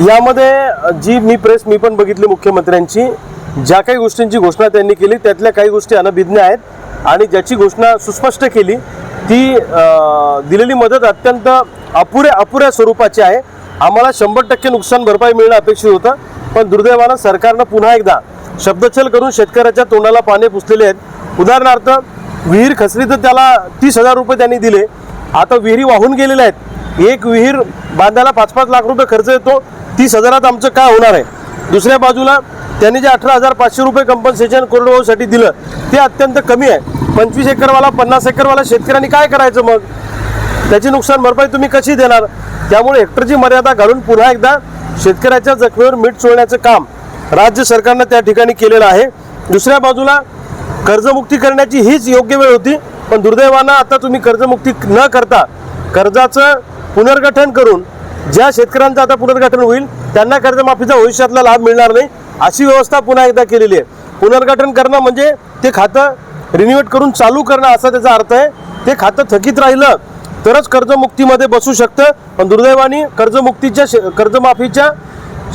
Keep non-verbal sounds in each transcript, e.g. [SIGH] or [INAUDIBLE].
यामध्ये जी मी प्रेस मी पण बघितली मुख्यमंत्र्यांची ज्या काही गोष्टींची घोषणा त्यांनी केली त्यातल्या काही गोष्टी अनभिज्ञ आहेत आणि ज्याची घोषणा सुस्पष्ट केली ती दिलेली मदत अत्यंत अपुऱ्या अपुऱ्या स्वरूपाची आहे. आम्हाला शंभर टक्के नुकसान भरपाई मिळणं अपेक्षित होतं पण दुर्दैवानं सरकारनं पुन्हा एकदा शब्दछल करून शेतकऱ्याच्या तोंडाला पाने पुसलेले आहेत. उदाहरणार्थ विहीर खचली तर त्याला तीस हजार रुपये त्यांनी दिले. आता विहिरी वाहून गेलेल्या आहेत. एक विहीर बांधायला पाच पाच लाख रुपये खर्च येतो. तीस हजारात आमचं काय होणार आहे? दुसऱ्या बाजूला त्यांनी जे अठरा हजार पाचशे रुपये कंपन्सेशन कोरडवाहूसाठी दिलं ते अत्यंत कमी आहे. पंचवीस एकरवाला पन्नास एकरवाला शेतकऱ्यांनी काय करायचं मग? त्याची नुकसान भरपाई तुम्ही कशी देणार? त्यामुळे हेक्टरची मर्यादा घालून पुन्हा एकदा शेतकऱ्याच्या जखमेवर मीठ चोळण्याचं काम राज्य सरकारनं त्या ठिकाणी केलेलं आहे. दुसऱ्या बाजूला कर्जमुक्ती करण्याची हीच योग्य वेळ होती पण दुर्दैवानं आता तुम्ही कर्जमुक्ती न करता कर्जाचं पुनर्गठन करून ज्या शेतकऱ्यांचं आता पुनर्गठन होईल त्यांना कर्जमाफीचा भविष्यातला लाभ मिळणार नाही. अशी व्यवस्था पुन्हा एकदा केलेली आहे. पुनर्गठन करणं म्हणजे ते खातं रिन्युएट करून चालू करणं असा त्याचा अर्थ आहे. ते खातं थकीत राहिलं तरच कर्जमुक्तीमध्ये बसू शकतं. पण दुर्दैवाने कर्जमुक्तीच्या शे कर्जमाफीच्या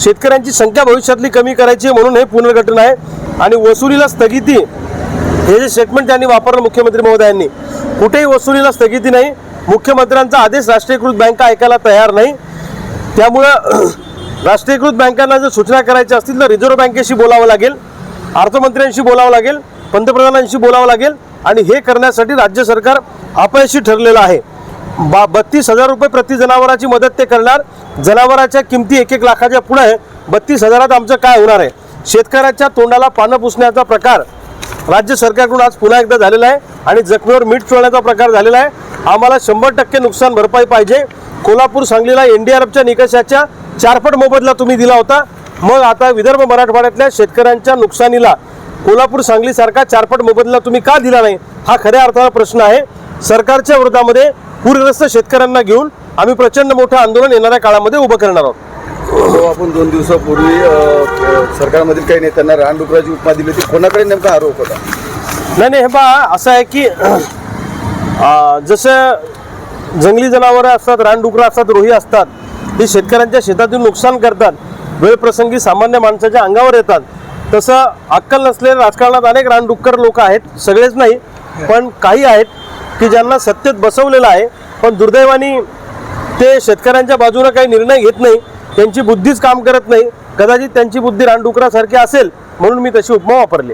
शेतकऱ्यांची संख्या भविष्यातली कमी करायची आहे म्हणून हे पुनर्गठन आहे. आणि वसुलीला स्थगिती हे जे स्टेटमेंट त्यांनी वापरलं मुख्यमंत्री महोदयांनी कुठेही वसुलीला स्थगिती नाही. मुख्यमंत्र्यांचा आदेश राष्ट्रीयकृत बँका ऐकायला तयार नाही. त्यामुळं [CLEARS THROAT] राष्ट्रीयकृत बँकांना जर सूचना करायच्या असतील तर रिझर्व्ह बँकेशी बोलावं लागेल अर्थमंत्र्यांशी बोलावं लागेल पंतप्रधानांशी बोलावं लागेल आणि हे करण्यासाठी राज्य सरकार अपयशी ठरलेलं आहे. बा बत्तीस हजार रुपये प्रति जनावराची मदत ते करणार. जनावराच्या किमती एक एक लाखाच्या पुढे बत्तीस हजारात आमचं काय होणार आहे? शेतकऱ्याच्या तोंडाला पानं पुसण्याचा प्रकार राज्य सरकारकडून आज पुन्हा एकदा झालेला आहे आणि जखमीवर मीठ चोळण्याचा प्रकार झालेला आहे. आम्हाला शंभर टक्के नुकसान भरपाई पाहिजे. कोल्हापूर सांगलीला एन डी निकषाच्या चारपट मोबदला तुम्ही दिला होता. मग आता विदर्भ मराठवाड्यातल्या शेतकऱ्यांच्या नुकसानीला कोल्हापूर सांगलीसारखा चारपट मोबदला तुम्ही का दिला नाही? हा खऱ्या अर्थाचा प्रश्न आहे. सरकारच्या विरोधामध्ये पूरग्रस्त शेतकऱ्यांना घेऊन आम्ही प्रचंड मोठं आंदोलन येणाऱ्या काळामध्ये उभं करणार आहोत. जो आपण दोन दिवसापूर्वी सरकारमधील काही नेत्यांना रानडुकराची उपमा दिली होती. कोणाकडे नेमका आरोप होता? नाही नाही हे पहा असं आहे की जसं जंगली जनावरं असतात रानडुकरं असतात रोही असतात ही शेतकऱ्यांच्या शेतातील नुकसान करतात वेळप्रसंगी सामान्य माणसाच्या अंगावर येतात. तसं अक्कल नसलेल्या राजकारणात अनेक रानडुक्कर लोक आहेत सगळेच नाही पण काही आहेत की ज्यांना सत्तेत बसवलेलं आहे पण दुर्दैवानी ते शेतकऱ्यांच्या बाजूने काही निर्णय घेत नाही. त्यांची बुद्धीच काम करत नाही. कदाचित त्यांची बुद्धी रानडुकरासारखी असेल म्हणून मी तशी उपमा वापरली.